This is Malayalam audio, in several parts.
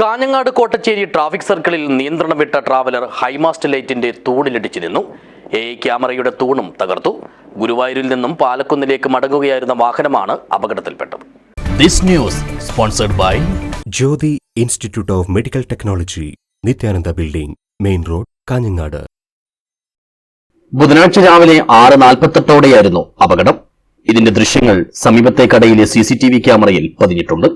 കാഞ്ഞങ്ങാട് കോട്ടച്ചേരി ട്രാഫിക് സർക്കിളിൽ നിയന്ത്രണം വിട്ട ട്രാവലർ ഹൈമാസ്റ്റ് ലൈറ്റിന്റെ തൂണിലിടിച്ചു നിന്നു. എ ക്യാമറയുടെ തൂണും തകർത്തു. ഗുരുവായൂരിൽ നിന്നും പാലക്കുന്നിലേക്ക് മടങ്ങുകയായിരുന്ന വാഹനമാണ് അപകടത്തിൽപ്പെട്ടത്. This news sponsored by Jyothi institute of medical technology Nithyananda building main road Kanhangad. ബുധനാഴ്ച രാവിലെ ആറ് നാൽപ്പത്തെട്ടോടെയായിരുന്നു അപകടം. ഇതിന്റെ ദൃശ്യങ്ങൾ സമീപത്തെ കടയിലെ സി സി ടി വി ക്യാമറയിൽ പതിഞ്ഞിട്ടുണ്ട്.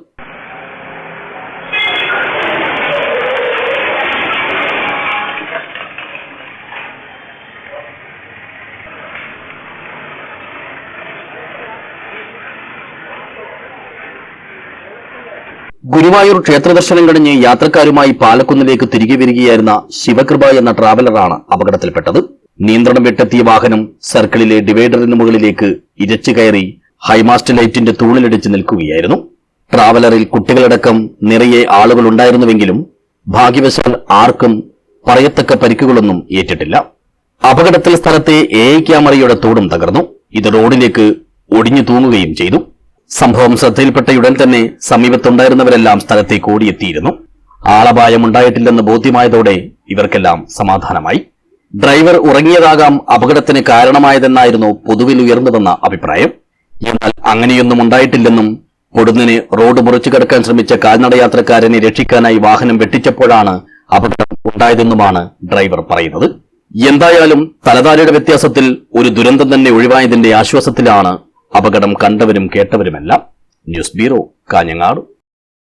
ഗുരുവായൂർ ക്ഷേത്രദർശനം കഴിഞ്ഞ് യാത്രക്കാരുമായി പാലക്കുന്നിലേക്ക് തിരികെ വരികയായിരുന്ന ശിവകൃപ എന്ന ട്രാവലറാണ് അപകടത്തിൽപ്പെട്ടത്. നിയന്ത്രണം വിട്ടെത്തിയ വാഹനം സർക്കിളിലെ ഡിവൈഡറിന് മുകളിലേക്ക് ഇരച്ചു കയറി ഹൈമാസ്റ്റ് ലൈറ്റിന്റെ തൂണിലിടിച്ച് നിൽക്കുകയായിരുന്നു. ട്രാവലറിൽ കുട്ടികളടക്കം നിറയെ ആളുകൾ ഉണ്ടായിരുന്നുവെങ്കിലും ഭാഗ്യവശാൽ ആർക്കും പറയത്തക്ക പരിക്കുകളൊന്നും ഏറ്റിട്ടില്ല. അപകടത്തിൽ സ്ഥലത്തെ എ ക്യാമറയുടെ തോടും തകർന്നു. ഇത് റോഡിലേക്ക് ഒടിഞ്ഞു തൂങ്ങുകയും ചെയ്തു. സംഭവം ശ്രദ്ധയിൽപ്പെട്ടയുടൻ തന്നെ സമീപത്തുണ്ടായിരുന്നവരെല്ലാം സ്ഥലത്തേക്ക് ഓടിയെത്തിയിരുന്നു. ആളപായമുണ്ടായിട്ടില്ലെന്ന് ബോധ്യമായതോടെ ഇവർക്കെല്ലാം സമാധാനമായി. ഡ്രൈവർ ഉറങ്ങിയതാകാം അപകടത്തിന് കാരണമായതെന്നായിരുന്നു പൊതുവിൽ ഉയർന്നുവന്ന അഭിപ്രായം. എന്നാൽ അങ്ങനെയൊന്നും ഉണ്ടായിട്ടില്ലെന്നും പൊടുന്നിന് റോഡ് മുറിച്ചു കടക്കാൻ ശ്രമിച്ച കാൽനടയാത്രക്കാരനെ രക്ഷിക്കാനായി വാഹനം വെട്ടിച്ചപ്പോഴാണ് അപകടം ഉണ്ടായതെന്നുമാണ് ഡ്രൈവർ പറയുന്നത്. എന്തായാലും തലതാരയുടെ വ്യത്യാസത്തിൽ ഒരു ദുരന്തം തന്നെ ഒഴിവായതിന്റെ ആശ്വാസത്തിലാണ് അപകടം കണ്ടവരും കേട്ടവരുമെല്ലാം ന്യൂസ് ബ്യൂറോ കാഞ്ഞങ്ങാട്.